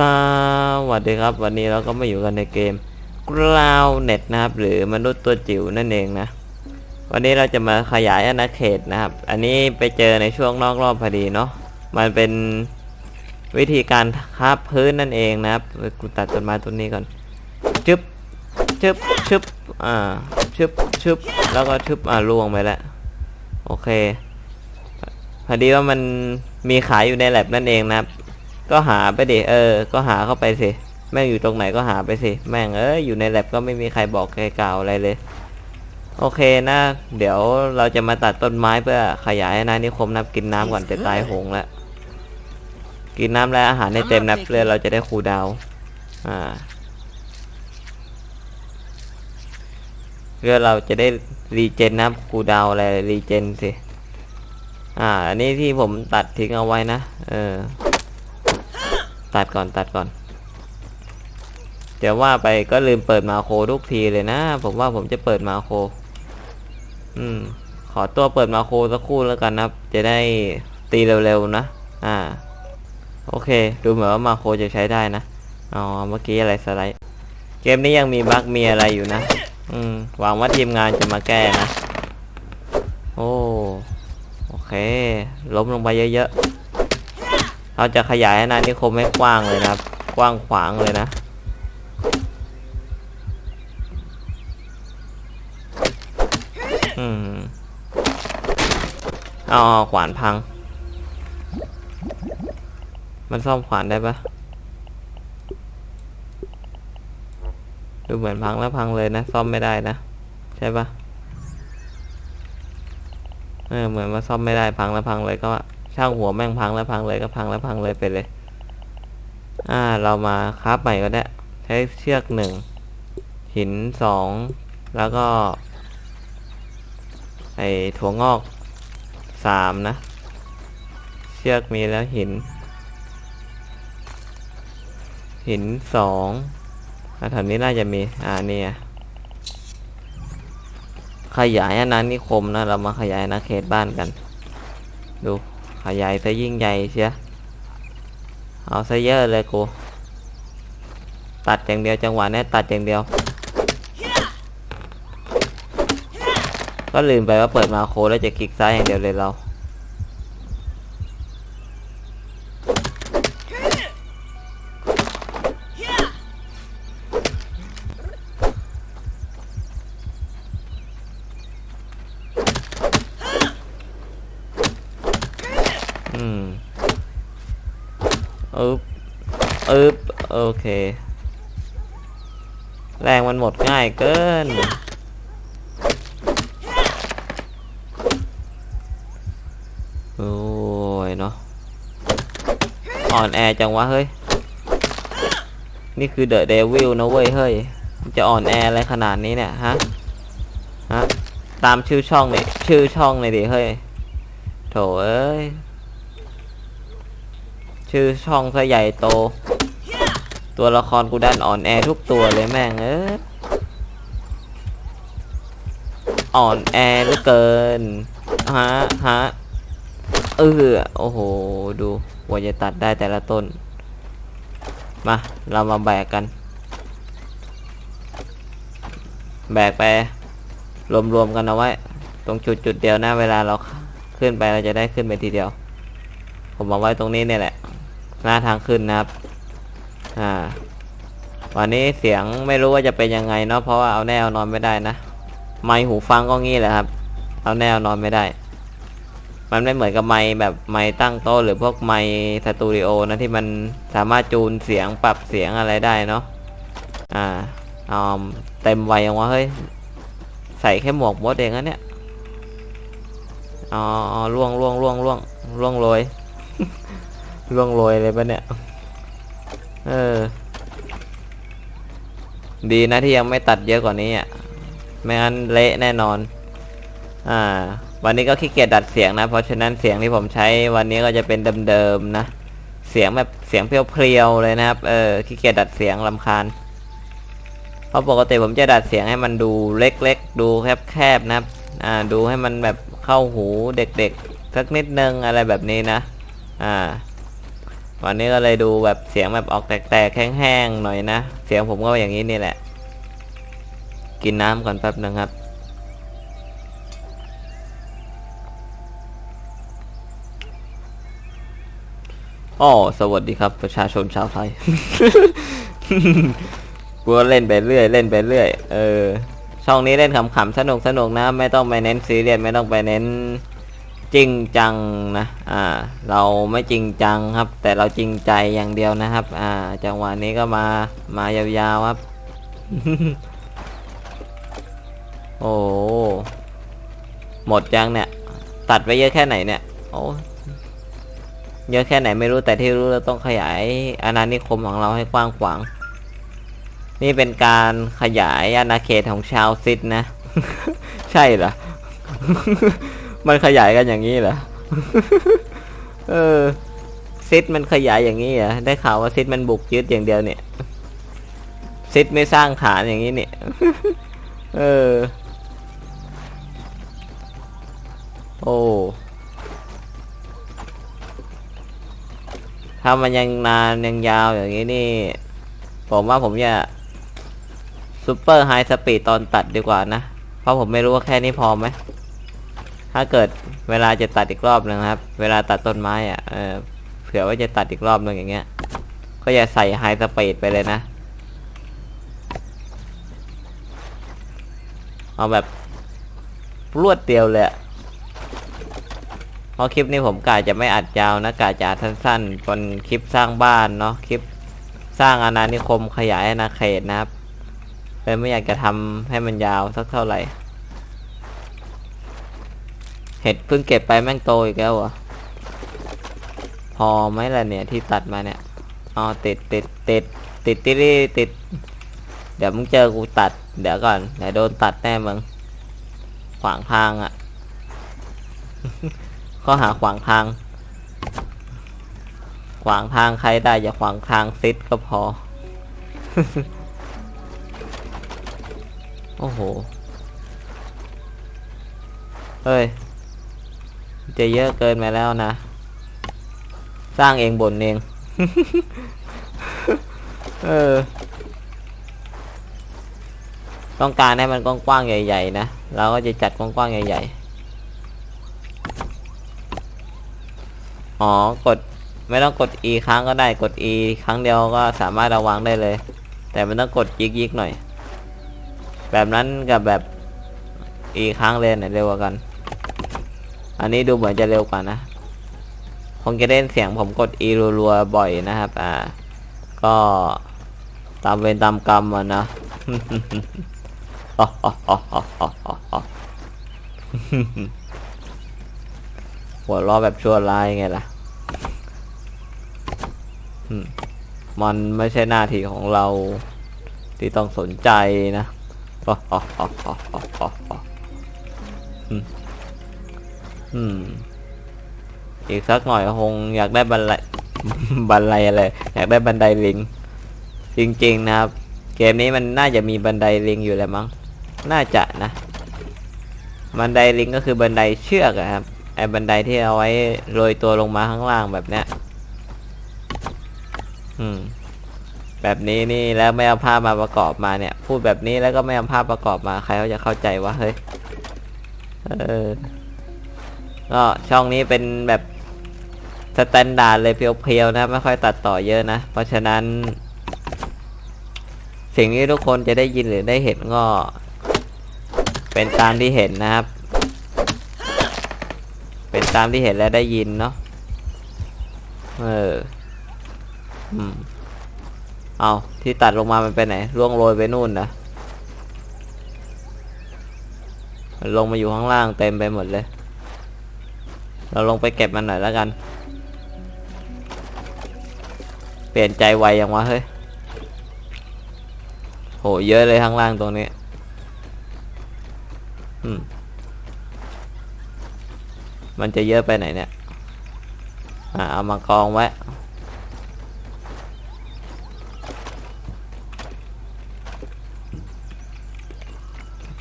สวัสดีครับ วันนี้เราก็มาอยู่กันในเกม Groundnet นะครับ หรือมนุษย์ตัวจิ๋วนั่นเองนะ วันนี้เราจะมาขยายอาณาเขตนะครับ อันนี้ไปเจอในช่วงนอกรอบพอดีเนาะมันเป็นวิธีการคาบพื้นนั่นเองนะครับกูตัดต้นไม้ต้นนี้ก่อนชึบชึบชึบอ่าชึบชึบแล้วก็ชึบอ่าล่วงไปแล้วโอเคพอดีว่ามันมีขายอยู่ในแลบนั่นเองนะครับ ก็หาไปดิเออ ก็หาเข้าไปสิแม่งอยู่ตรงไหนก็หาไปสิแม่งเอ้ยอยู่ในแลบก็ไม่มีใครบอกใครกล่าวอะไรเลย โอเคนะ เดี๋ยวเราจะมาตัดต้นไม้เพื่อขยายอาณานิคมนับกินน้ำก่อนจะตายโหงแล้วกินน้ำและอาหารให้เต็มนับเพื่อเราจะได้คูลดาวน์อ่าเพื่อเราจะได้รีเจนนะครับคูลดาวน์อะไรรีเจนสิอ่าอันนี้ที่ผมตัดทิ้งเอาไว้นะเออ ตัดก่อนตัดก่อนเดี๋ยวว่าไปก็ลืมเปิดมาโคทุกทีเลยนะ ผมว่าผมจะเปิดมาโค อืม ขอตัวเปิดมาโคสักครู่แล้วกันนะจะได้ตีเร็วๆนะ อ่า โอเค ดูเหมือนว่ามาโคจะใช้ได้นะ อ๋อ เมื่อกี้อะไรสไลด์ เกมนี้ยังมีบั๊กมีอะไรอยู่นะ อืม หวังว่าทีมงานจะมาแก้นะ โอ้ โอเค ล้มลงไปเยอะๆ เราจะขยายอาณานิคมให้กว้างเลยนะครับ กว้างขวางเลยนะอืมอาเอขวานพัง มันซ่อมขวานได้ปะดูเหมือนพังแล้วพังเลยนะ ซ่อมไม่ได้นะ ใช่ปะเออเหมือนว่าซ่อมไม่ได้พังแล้วพังเลยก็ ช่างหัวแม่งพังแล้วพังเลยก็พังแล้วพังเลยไปเลย อ่า เรามาคราฟใหม่ก็ได้ ใช้เชือกหนึ่งหินสองแล้วก็ ไอถั่วงอกสามนะ เชือกมีแล้วหิน หินสองแล้วแถวนี้น่าจะมี อ่าเนี่ยขยายอาณานิคมนะ เรามาขยายอาณาเขตบ้านกัน ดู ขยายซะยิ่งใหญ่เชียเอาซะเยอะเลยกู ตัดอย่างเดียวจังหวะนี้ตัดอย่างเดียว ก็ลืมไปว่าเปิดมาโคแล้วจะคลิกซ้ายอย่างเดียวเลยเรา มันหมดง่ายเกิน โอ้ยเนาะ อ่อนแอจังวะเฮ้ย นี่คือเดอะเดวิลนะเว้ยเฮ้ย จะอ่อนแออะไรขนาดนี้เนี่ยฮะ ฮะ ตามชื่อช่องเนี่ยชื่อช่องเลยดิเฮ้ย โถเอ้ย ชื่อช่องซะใหญ่โต ตัวละครกูดันอ่อนแอทุกตัวเลยแม่งเอ้ยอ่อนแอเหลือเกินฮะฮะเออโอ้โห ดูว่าจะตัดได้แต่ละต้น มา เรามาแบกกัน แบกไป รวมๆกันเอาไว้ ตรงจุดจุดเดียวนะเวลาเราขึ้นไปเราจะได้ขึ้นไปทีเดียว ผมเอาไว้ตรงนี้เนี่ยแหละ หน้าทางขึ้นนะครับ อ่า วันนี้เสียงไม่รู้ว่าจะเป็นยังไงเนาะเพราะว่าเอาแน่เอานอนไม่ได้นะไมค์หูฟังก็งี้แหละครับ เอาแน่เอานอนไม่ได้ มันไม่เหมือนกับไมค์แบบไมค์ตั้งโต๊ะหรือพวกไมค์สตูดิโอนะที่มันสามารถจูนเสียงปรับเสียงอะไรได้เนาะอ่าเอาเต็มไวยังวะเฮ้ยใส่แค่หมวกมดเองนะเนี่ยอ๋ออ๋อล่วงล่วงล่วงล่วงล่วงโรยล่วงโรยเลยปะเนี่ย เออ ดีนะที่ยังไม่ตัดเยอะกว่านี้อะ ไม่งั้นเละแน่นอน อ่า วันนี้ก็ขี้เกียจดัดเสียงนะ เพราะฉะนั้นเสียงที่ผมใช้วันนี้ก็จะเป็นเดิมๆนะ เสียงแบบเสียงเพียวๆเลยนะครับ เออ ขี้เกียจดัดเสียงลำคาญเพราะปกติผมจะดัดเสียงให้มันดูเล็กๆ ดูแคบๆนะครับ อ่า ดูให้มันแบบเข้าหูเด็กๆสักนิดนึงอะไรแบบนี้นะ อ่า วันนี้ก็เลยดูแบบเสียงแบบออกแตกๆแห้งๆหน่อยนะ เสียงผมก็อย่างนี้นี่แหละ กินน้ำก่อนแป๊บนึงครับอ๋อสวัสดีครับ ประชาชนชาวไทยกูเล่นไปเรื่อย เล่นไปเรื่อย เออ ช่องนี้เล่นขำๆสนุกสนุกนะ ไม่ต้องไปเน้นซีเรียสไม่ต้องไปเน้น จริงจังนะอ่าเราไม่จริงจังครับ แต่เราจริงใจอย่างเดียวนะครับ อ่า จังหวะนี้ก็มามายาวๆครับ โอ้หมดยังเนี่ย ตัดไปเยอะแค่ไหนเนี่ยโอ้เยอะแค่ไหนไม่รู้แต่ที่รู้เราต้องขยายอาณานิคมของเราให้กว้างขวาง นี่เป็นการขยายอาณาเขตของชาวซิดนะ ใช่เหรอ มันขยายกันอย่างนี้เหรอ เออซิดมันขยายอย่างนี้เหรอ ได้ข่าวว่าซิดมันบุกยึดอย่างเดียวเนี่ยซิดไม่สร้างฐานอย่างนี้เนี่ย เออ โอ้ถ้ามันยังนานยังยาวอย่างนี้นี่ ผมว่าผมจะซูเปอร์ไฮสปีดตอนตัดดีกว่านะ เพราะผมไม่รู้ว่าแค่นี้พอไหม ถ้าเกิดเวลาจะตัดอีกรอบหนึงครับ เวลาตัดต้นไม้อะเออเผื่อว่าจะตัดอีกรอบหนึงอย่างเงี้ย ก็อย่าใส่ไฮสปีดไปเลยนะ เอาแบบรวดเดียวเลยเพราะคลิปนี้ผมกะจะไม่อัดยาวนะกะจะอัดสั้นๆเป็นคลิปสร้างบ้านเนาะคลิปสร้างอาณานิคมขยายอาณาเขตนะครับเลยไม่อยากจะทำให้มันยาวสักเท่าไหร่ ห็ดเพิ่งเก็บไปแม่งโตอีกแล้วเหรอะพอไหมล่ะเนี่ยที่ตัดมาเนี่ยอ๋อติดติดติดติดติดติดติด เดี๋ยวมึงเจอกูตัด เดี๋ยวก่อนเดี๋ยวโดนตัดแน่มึง ขวางทางอะ ข้อหาขวางทาง ขวางทางใครได้อย่าขวางทางซิดก็พอ โอ้โห เฮ้ย จะเยอะเกินไปแล้วนะ สร้างเองบนเอง เออ ต้องการให้มันกว้างๆใหญ่ ๆ นะ เราก็จะจัดกว้างๆใหญ่ ๆ อ๋อ กดไม่ต้องกด e ครั้งก็ได้ กด e ครั้งเดียวก็สามารถระวางได้เลย แต่มันต้องกดยิกยิกๆหน่อย แบบนั้นกับแบบ e ครั้งเลยเนี่ยเร็วกว่ากัน อันนี้ดูเหมือนจะเร็วกว่านะ คงจะเล่นเสียงผมกด e รัวๆบ่อยนะครับ อ่า ก็ตามเวรตามกรรมอะนะหัวล้อแบบชั่วร้ายไงล่ะมมันไม่ใช่หน้าที่ของเราที่ต้องสนใจนะ อืม อีกสักหน่อยคงอยากได้บันไดบันไดอะไร อยากได้บันไดลิง จริงๆนะครับ เกมนี้มันน่าจะมีบันไดลิงอยู่แล้วมั้ง น่าจะนะ บันไดลิงก็คือบันไดเชือกอะครับ ไอ้บันไดที่เอาไว้โรยตัวลงมาข้างล่างแบบเนี้ย อืมแบบนี้นี่แล้วไม่เอาภาพมาประกอบมาเนี่ย พูดแบบนี้แล้วก็ไม่เอาภาพประกอบมาใครเขาจะเข้าใจวะเฮ้ยเออ ก็ช่องนี้เป็นแบบสแตนดาร์ดเลยเพียวๆนะ ไม่ค่อยตัดต่อเยอะนะ เพราะฉะนั้น สิ่งที่ทุกคนจะได้ยินหรือได้เห็นก็ เป็นตามที่เห็นนะครับ เป็นตามที่เห็นและได้ยินเนาะเอออืมเอาที่ตัดลงมามันไปไหนร่วงโรยไปนู่นนะมันลงมาอยู่ข้างล่างเต็มไปหมดเลย เราลงไปเก็บมันหน่อยแล้วกัน เปลี่ยนใจไวยังวะเฮ้ยโหเยอะเลยข้างล่างตรงนี้อืมมันจะเยอะไปไหนเนี่ยอ่าเอามากองไว้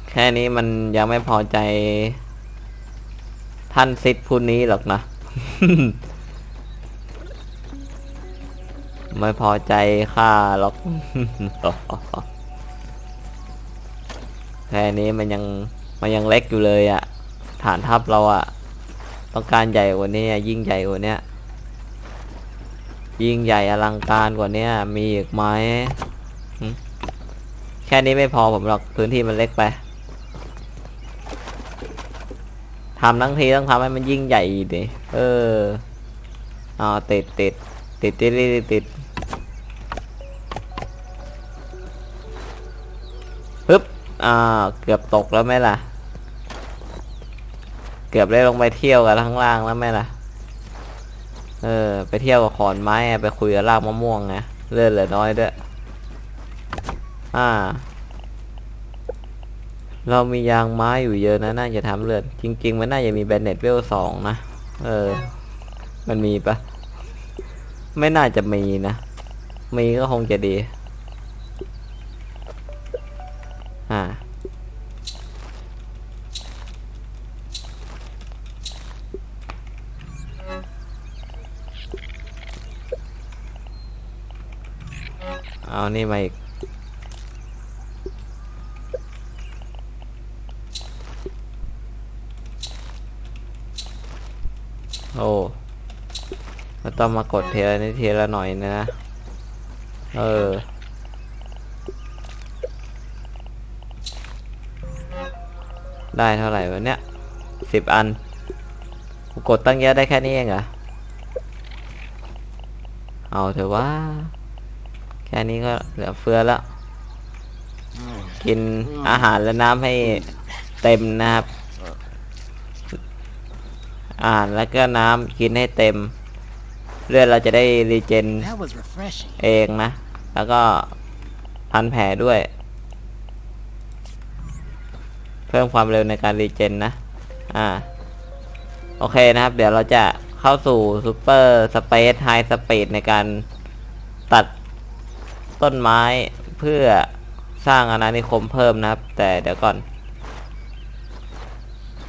แค่นี้มันยังไม่พอใจ ท่านซิดผู้นี้หรอกนะ ไม่พอใจข้าหรอก แค่นี้มันยังมันยังเล็กอยู่เลยอะฐานทัพเราอะต้องการใหญ่กว่านี้ยิ่งใหญ่กว่านี้ยิ่งใหญ่อลังการกว่านี้มีอีกไหมแค่นี้ไม่พอผมหรอกพื้นที่มันเล็กไป ทำทั้งทีต้องทำให้มันยิ่งใหญ่ดิเออเอาติดติดติดติดติดติดปึ๊บอ่าเกือบตกแล้วไหมล่ะ เกือบได้ลงไปเที่ยวกันข้างล่างแล้วไหมล่ะ เออ ไปเที่ยวกับขอนไม้ไปคุยกับรากมะม่วงไงเลื่อนเหลือน้อยด้วยอ่า เรามียางไม้อยู่เยอะนะ น่าจะทำเลือด จริง ๆ มันน่าจะมีแบนเน็ตเวลสองนะ เออ มันมีปะ ไม่น่าจะมีนะ มีก็คงจะดี อ่า เอานี่มาอีก โอ้ก็ต้องมากดเทละนิดเทละหน่อยนะ เออ ได้เท่าไหร่วะเนี่ยสิบอัน กูกดตั้งเยอะได้แค่นี้เองเหรอ เอาเถอะว่า แค่นี้ก็เหลือเฟือแล้ว กินอาหารและน้ำให้เต็มนะครับ อาหารแล้วก็น้ำกินให้เต็ม เลือดเราจะได้รีเจน That was refreshing. เองนะ แล้วก็พันแผลด้วย เพิ่มความเร็วในการรีเจนนะ อ่า โอเคนะครับ เดี๋ยวเราจะเข้าสู่ซูเปอร์สเปซไฮสปีดในการตัดต้นไม้เพื่อสร้างอาณานิคมเพิ่มนะครับ แต่เดี๋ยวก่อน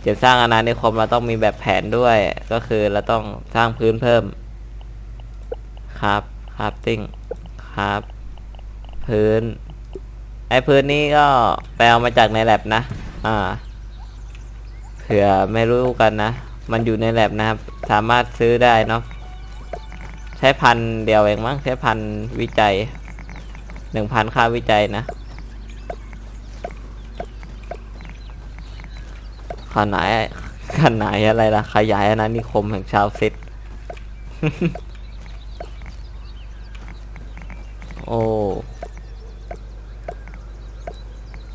จะสร้างอาณานิคมเราต้องมีแบบแผนด้วย ก็คือเราต้องสร้างพื้นเพิ่ม ครับครับติ้งครับ พื้น ไอ้พื้นนี้ก็แปลมาจากในแลบนะ อ่า เผื่อไม่รู้กันนะ มันอยู่ในแลบนะครับ สามารถซื้อได้เนาะ ใช้พันเดียวเองมั้ง ใช้พันวิจัย หนึ่งพันค่าวิจัยนะ ขนาดขนาดอะไรล่ะ ขยายอาณานิคมแห่งชาวซิดโอ้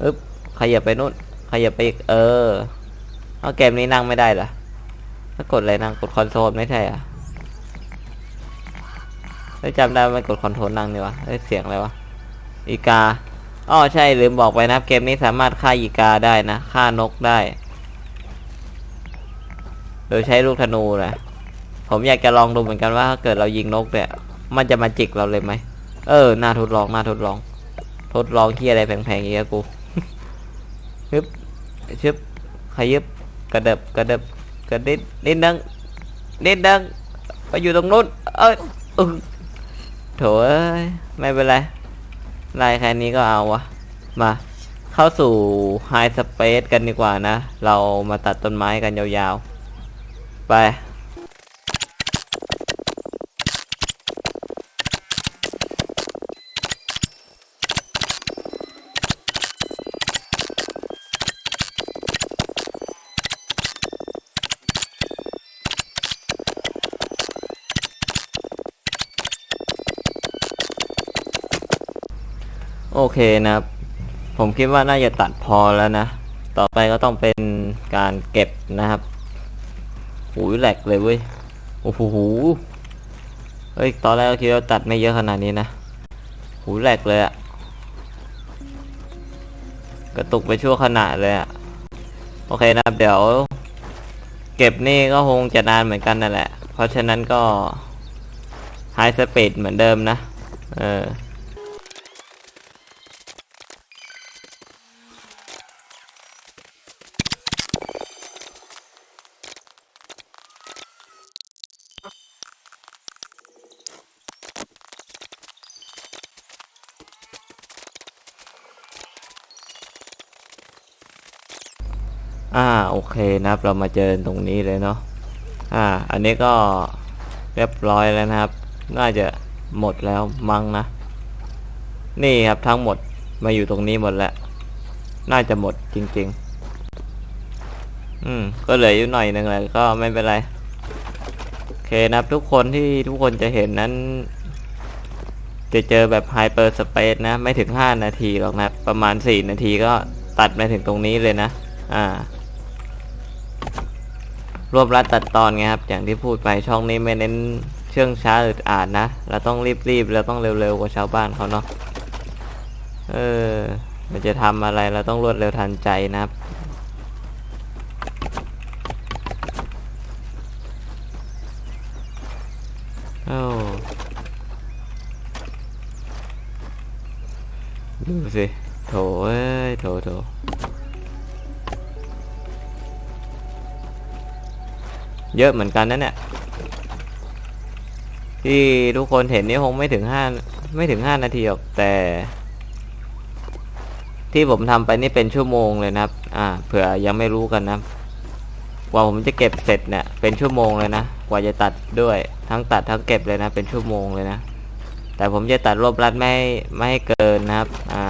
อึ๊บขยับไปนู่นขยับไปอีกเออเอาเกมนี้นั่งไม่ได้เหรอถ้ากดอะไรนั่งกดคอนโซลไม่ใช่อะไม่จำได้ไม่กดคอนโทรลนั่งนี่วะเสียงอะไรวะอีกาอ้อใช่ลืมบอกไปนะเกมนี้สามารถฆ่าอีกาได้นะฆ่านกได้ โดยใช้ลูกธนูนะผมอยากจะลองดูเหมือนกันว่าถ้าเกิดเรายิงนกเนี่ย มันจะมาจิกเราเลยไหม เออ น่าทดลอง น่าทดลอง ทดลองที่อะไรแพงๆอย่างเงี้ยกูฮึบชึบขยิบกระเดบกระเดบกระดิดนิดนึงนิดนึงไปอยู่ตรงนู้น เอ้ยโถเอ้ยไม่เป็นไรไล่แค่นี้ก็เอาวะ มาเข้าสู่ไฮสเปซกันดีกว่านะ เรามาตัดต้นไม้กันยาวๆ ไป โอเคนะครับ ผมคิดว่าน่าจะตัดพอแล้วนะ ต่อไปก็ต้องเป็นการเก็บนะครับ หูยแหลกเลยเว้ย โอ้โหเฮ้ย ตอนแรกคิดว่าตัดไม่เยอะขนาดนี้นะหูยแหลกเลยอะกระตุกไปชั่วขณะเลยอะโอเคนะเดี๋ยว เก็บนี่ก็คงจะนานเหมือนกันนั่นแหละ เพราะฉะนั้นก็ไฮสปีดเหมือนเดิมนะ เออ อ่าโอเคนะครับเรามาเจอตรงนี้เลยเนาะอ่า อันนี้ก็เรียบร้อยแล้วนะครับ น่าจะหมดแล้วมั้งนะ นี่ครับทั้งหมดมาอยู่ตรงนี้หมดแล้ว น่าจะหมดจริง ๆ อืม ก็เหลืออยู่หน่อยหนึ่งเลยก็ไม่เป็นไรโอเคนะครับทุกคนที่ทุกคนจะเห็นนั้น จะเจอแบบไฮเปอร์สเปซนะ ไม่ถึง 5 นาทีหรอกนะประมาณ 4 นาทีก็ตัดมาถึงตรงนี้เลยนะ อ่า รวบรัดตัดตอนไงครับ อย่างที่พูดไปช่องนี้ไม่เน้นเชื่องช้าอึดอาดนะ เราต้องรีบๆเราต้องเร็วๆกว่าชาวบ้านเขาเนาะ เออเราจะทำอะไรเราต้องรวดเร็วทันใจนะครับโอ้ดูสิโถเอ้ยโถโถ เยอะเหมือนกันนะเนี่ยที่ทุกคนเห็นนี่คงไม่ถึงห้าไม่ถึงห้านาทีหรอกแต่ ที่ผมทำไปนี่เป็นชั่วโมงเลยนะครับ อ่า เผื่อยังไม่รู้กันนะกว่าผมจะเก็บเสร็จเนี่ยเป็นชั่วโมงเลยนะกว่าจะตัดด้วยทั้งตัดทั้งเก็บเลยนะ เป็นชั่วโมงเลยนะ แต่ผมจะตัดรวบรัดไม่ไม่ให้เกินนะครับ อ่า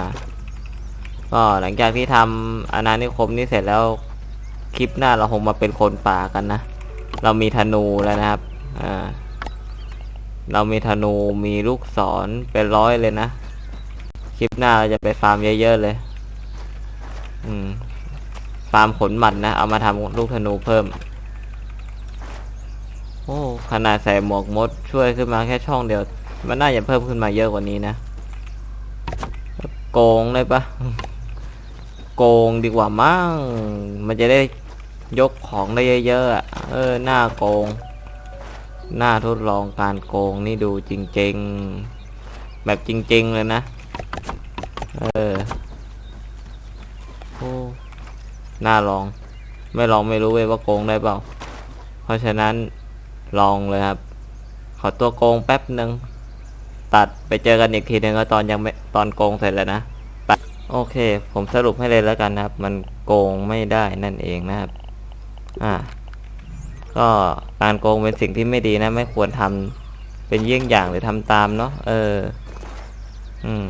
ก็หลังจากที่ทำอาณานิคมนี้เสร็จแล้วคลิปหน้าเราคงมาเป็นคนป่ากันนะ เรามีธนูแล้วนะครับ อ่า เรามีธนูมีลูกศรเป็นร้อยเลยนะ คลิปหน้าเราจะไปฟาร์มเยอะๆเลย อืม ฟาร์มขนหมัดนะ เอามาทำลูกธนูเพิ่ม โอ้ ขนาดใส่หมวกมดช่วยขึ้นมาแค่ช่องเดียว มันน่าจะเพิ่มขึ้นมาเยอะกว่านี้นะ โกงเลยปะโกงดีกว่ามั้ง มันจะได้ ยกของได้เยอะๆเออหน้าโกง หน้าทดลองการโกงนี่ดูจริงๆ แบบจริง ๆ เลยนะ เออโอ้หน่าลอง ไม่ลองไม่รู้เว้ยว่าโกงได้เปล่า เพราะฉะนั้นลองเลยครับ ขอตัวโกงแป๊บหนึ่งตัดไปเจอกันอีกทีหนึ่งก็ตอนยังไม่ตอนโกงเสร็จแล้วนะโอเค ผมสรุปให้เลยแล้วกันนะครับ มันโกงไม่ได้นั่นเองนะครับ อ่า ก็การโกงเป็นสิ่งที่ไม่ดีนะ ไม่ควรทำเป็นเยี่ยงอย่างหรือทำตามเนาะเออ อืม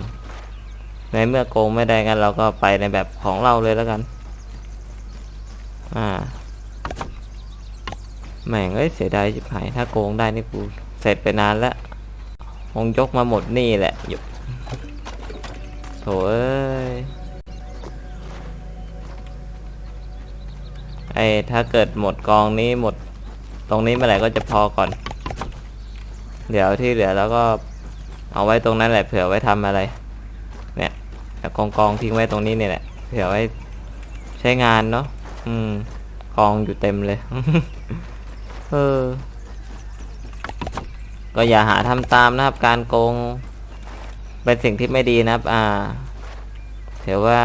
ในเมื่อโกงไม่ได้กันเราก็ไปในแบบของเราเลยแล้วกัน อ่าแม่งเอ้ยเสียดายชิบหายถ้าโกงได้นี่กูเสร็จไปนานแล้วคงยกมาหมดนี่แหละหยุดโถเอ้ย ไอ้ถ้าเกิดหมดกองนี้หมดตรงนี้เมื่อไหร่ก็จะพอก่อน เดี๋ยวที่เหลือแล้วก็เอาไว้ตรงนั้นแหละเผื่อไว้ทำอะไร เนี่ยกองกองทิ้งไว้ตรงนี้เนี่ยแหละเผื่อไว้ใช้งานเนาะอืมกองอยู่เต็มเลย เออ ก็อย่าหาทำตามนะครับ การโกง เป็นสิ่งที่ไม่ดีนะครับ อ่าถือว่า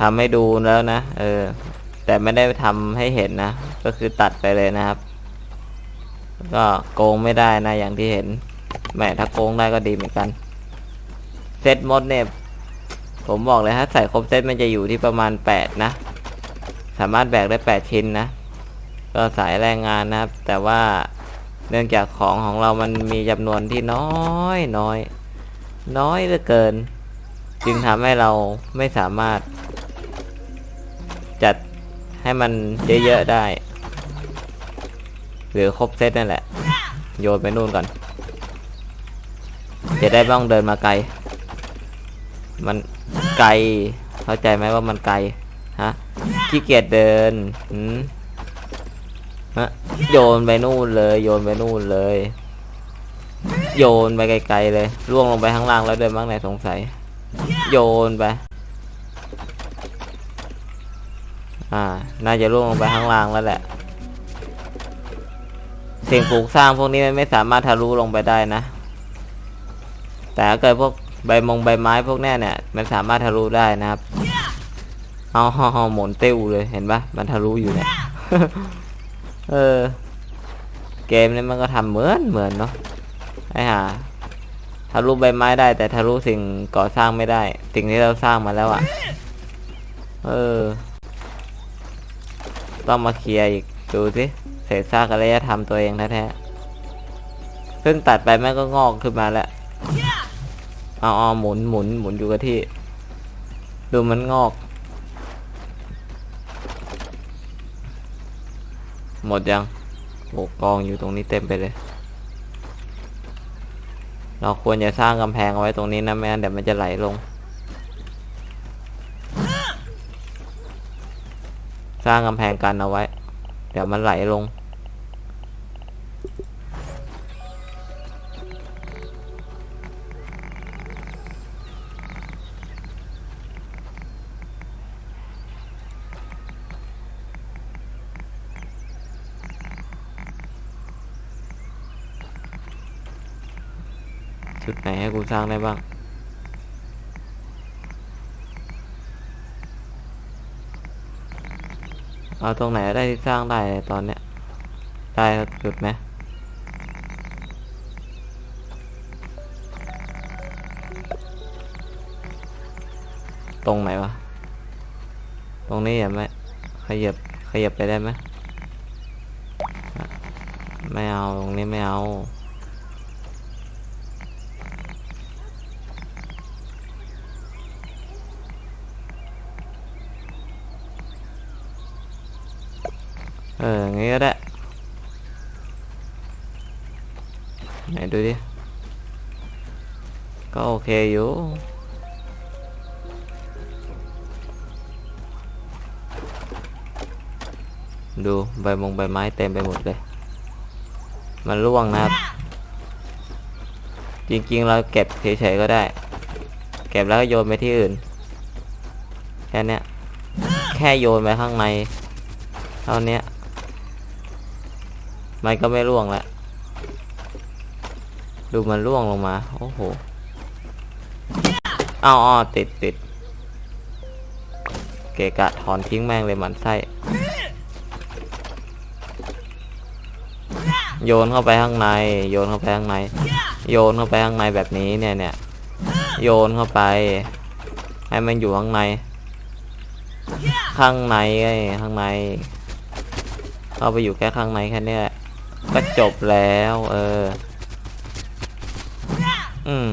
ทำให้ดูแล้วนะ เออ แต่ไม่ได้ทำให้เห็นนะ ก็คือตัดไปเลยนะครับ ก็โกงไม่ได้นะอย่างที่เห็นแหมถ้าโกงได้ก็ดีเหมือนกัน เซตมดเนี่ย ผมบอกเลยถ้าใส่ครบเซตมันจะอยู่ที่ประมาณ 8 นะ สามารถแบกได้ 8 ชิ้นนะ ก็สายแรงงานนะครับ แต่ว่าเนื่องจากของของเรามันมีจำนวนที่น้อยน้อย น้อยเหลือเกิน จึงทำให้เราไม่สามารถ จัดให้มันเยอะๆได้ หรือครบเซตนั่นแหละ โยนไปนู่นก่อนจะได้ไม่ต้องเดินมาไกล มันไกล เข้าใจไหมว่ามันไกล ฮะ ขี้เกียจเดินอืมฮะ โยนไปนู่นเลย โยนไปนู่นเลย โยนไปไกลๆเลย ล่วงลงไปข้างล่างแล้วเดินบ้างไหนสงสัย โยนไป อ่า น่าจะล่วงลงไปข้างล่างแล้วแหละ สิ่งปลูกสร้างพวกนี้มันไม่สามารถทะลุลงไปได้นะ แต่ถ้าเกิดพวกใบมงใบไม้พวกเนี้เนี่ย มันสามารถทะลุได้นะครับ เอาเอหมุนติ้วเลยเห็นปะมันทะลุอยู่เนี่ย เออ เกมนี้มันก็ทำเหมือนเหมือนเนาะ ไอ้ห่าทะลุใบไม้ได้ แต่ทะลุสิ่งก่อสร้างไม่ได้ สิ่งที่เราสร้างมาแล้วอะ่ะ เออ ต้องมาเคลียร์อีกดูสิเศษซากอารยธรรมตัวเองแท้ๆเพิ่งตัดไปแม่ก็งอกขึ้นมาแล้วเอาเอาหมุนหมุนหมุนอยู่กับที่ ดูมันงอก หมดยังโบกกองอยู่ตรงนี้เต็มไปเลย เราควรจะสร้างกำแพงเอาไว้ตรงนี้นะไม่งั้นเดี๋ยวมันจะไหลลง สร้างกำแพงกันเอาไว้ เดี๋ยวมันไหลลง จุดไหนให้กูสร้างได้บ้าง เอาตรงไหนได้ที่สร้างได้ตอนเนี้ย ได้จุดไหมตรงไหนวะ ตรงนี้อย่าไม่ขยับขยับไปได้ไหมไม่เอาตรงนี้ไม่เอา เอองี้ก็ได้ไหนดูดิ ก็โอเคอยู่ดูใบมงใบไม้เต็มไปหมดเลย มันร่วงนะครับ จริงๆเราเก็บเฉยๆก็ได้ เก็บแล้วก็โยนไปที่อื่น แค่เนี้ยแค่โยนไปข้างใน เท่านี้ มันก็ไม่ร่วงแล้วดูมันร่วงลงมา โอ้โหอ้าวอ้อติดติดเกะกะถอนทิ้งแม่งเลยหมันไส้ โยนเข้าไปข้างใน โยนเข้าไปข้างใน โยนเข้าไปข้างในแบบนี้เนี่ยเนี่ย โยนเข้าไป ให้มันอยู่ข้างใน ข้างในไอ้ข้างใน เข้าไปอยู่แค่ข้างในแค่นี้ย ก็จบแล้ว เออ อืม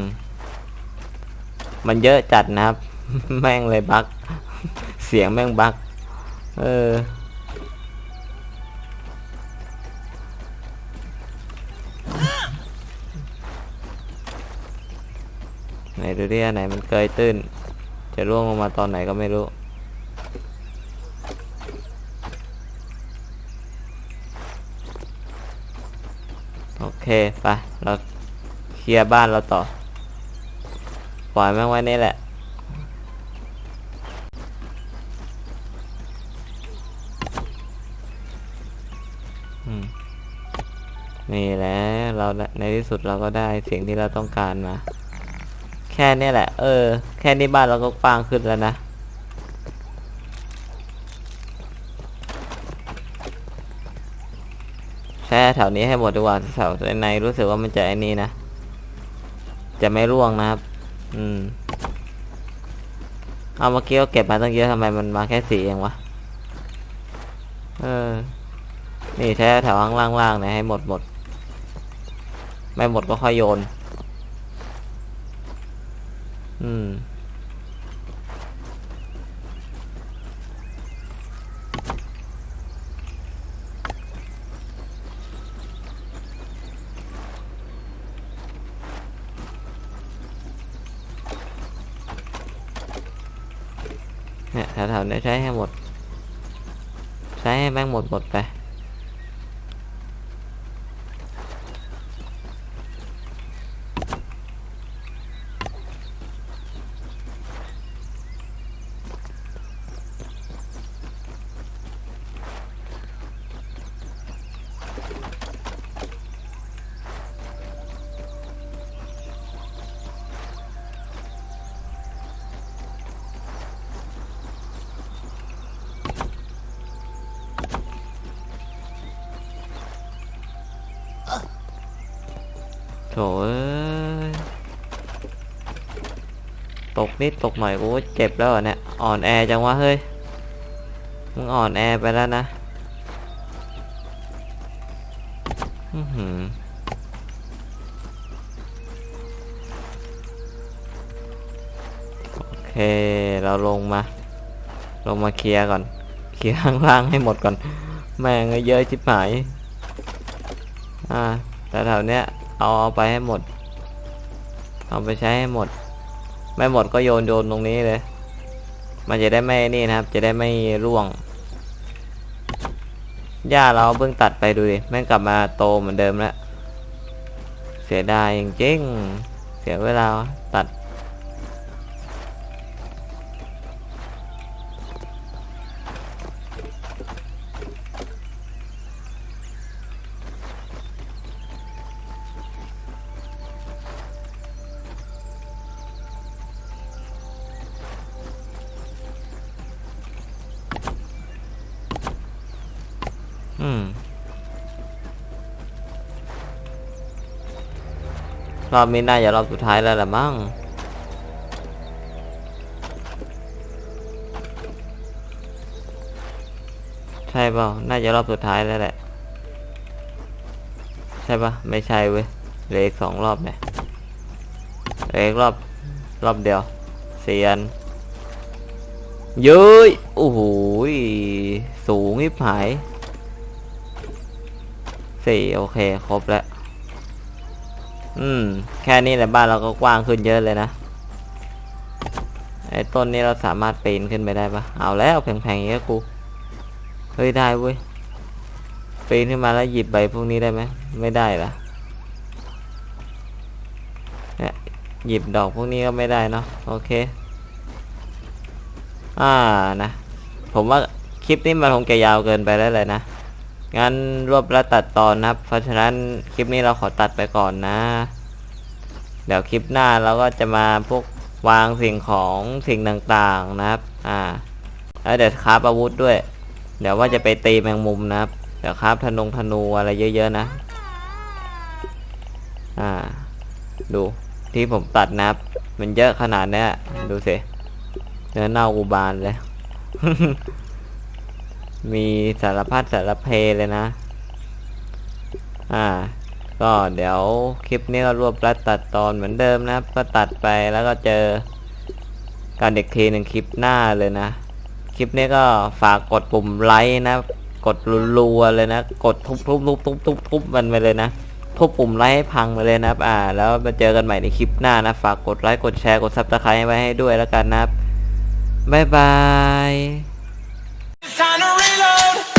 มันเยอะจัดนะครับ แม่งเลยบัก เสียงแม่งบัก เออ ไหนดูดิอันไหนมันเกยตื้น จะร่วงลงมาตอนไหนก็ไม่รู้ เคไปเราเคลียร์บ้านเราต่อ ปล่อยแม่งไว้นี่แหละ นี่แหละเราในที่สุดเราก็ได้สิ่งที่เราต้องการมา แค่นี้แหละ เออ แค่นี้บ้านเราก็กว้างขึ้นแล้วนะ แถวนี้ให้หมดดีกว่าแถวในรู้สึกว่ามันจะไอ้นี่นะ จะไม่ร่วงนะครับ อืม เอาเมื่อกี้ก็เก็บมาตั้งเยอะทำไมมันมาแค่สี่เองวะ เออ นี่แช่แถวข้างล่างๆเนี่ยให้หมดหมด ไม่หมดก็ค่อยโยน อืม เนี่ยแถวๆเนี้ ใช้ให้หมด ใช้ให้แม่งหมดหมดไป ถอยตกนิดตกหน่อยกูก็เจ็บแล้วอะเนี่ยอ่อนแอจังวะเฮ้ยมึงอ่อนแอไปแล้วนะโอเค เราลงมา ลงมาเคลียร์ก่อน เคลียร์ข้างล่างให้หมดก่อน แม่งเยอะชิบหาย อ่าแต่แถวเนี้ย เอาเอาไปให้หมด เอาไปใช้ให้หมด ไม่หมดก็โยนโยนตรงนี้เลย มันจะได้ไม่นี่นะครับ จะได้ไม่ร่วงหญ้าเราเพิ่งตัดไปดูดิแม่งกลับมาโตเหมือนเดิมแล้วเสียดายจริงๆเสียเวลา รอบนี้น่าจะรอบสุดท้ายแล้วละมั้งใช่เปล่าน่าจะรอบสุดท้ายแล้วแหละ ใช่ปะไม่ใช่เว้ยเหลืออีกสองรอบเนี่ยเหลืออีกรอบรอบเดียวเสียนเย้ยโอ้โหสูงนิบหายสี่โอเค ครบแล้ว อืม แค่นี้แหละบ้านเราก็กว้างขึ้นเยอะเลยนะ ไอ้ต้นนี้เราสามารถปีนขึ้นไปได้ปะเอาแล้วแพงๆอย่างเงี้กู เฮ้ยได้เว้ย ปีนขึ้นมาแล้วหยิบใบพวกนี้ได้ไหม ไม่ได้ละเนี่ยหยิบดอกพวกนี้ก็ไม่ได้เนาะ โอเค อ่านะ ผมว่าคลิปนี้มันคงจะยาวเกินไปแล้วเลยนะ งั้นรวบและตัดตอนนะครับ เพราะฉะนั้นคลิปนี้เราขอตัดไปก่อนนะ เดี๋ยวคลิปหน้าเราก็จะมาพวกวางสิ่งของสิ่งต่างๆนะครับ อ่า แล้วเดี๋ยวคราฟอาวุธด้วย เดี๋ยวว่าจะไปตีแมงมุมนะครับ เดี๋ยวคราฟธนงธนูอะไรเยอะๆนะ อ่า ดูที่ผมตัดนะครับ มันเยอะขนาดนี้ดูสิเนื้อเน่าอุบานเลย มีสารพัดสารเพเลยนะ อ่า ก็เดี๋ยวคลิปนี้ก็รวบรัดตัดตอนเหมือนเดิมนะครับ ก็ตัดไปแล้วก็เจอกันเด็กทีหนึ่งคลิปหน้าเลยนะ คลิปนี้ก็ฝากกดปุ่มไลค์นะ กดรัวๆเลยนะ กดทุบทุบทุบทุบทุบทุบมันไปเลยนะ ทุบปุ่มไลค์ให้พังไปเลยนะครับ อ่า แล้วมาเจอกันใหม่ในคลิปหน้านะ ฝากกดไลค์ กดแชร์ กดซับสไครต์ไว้ให้ด้วยแล้วกันนะครับบ๊ายบาย It's time to reload.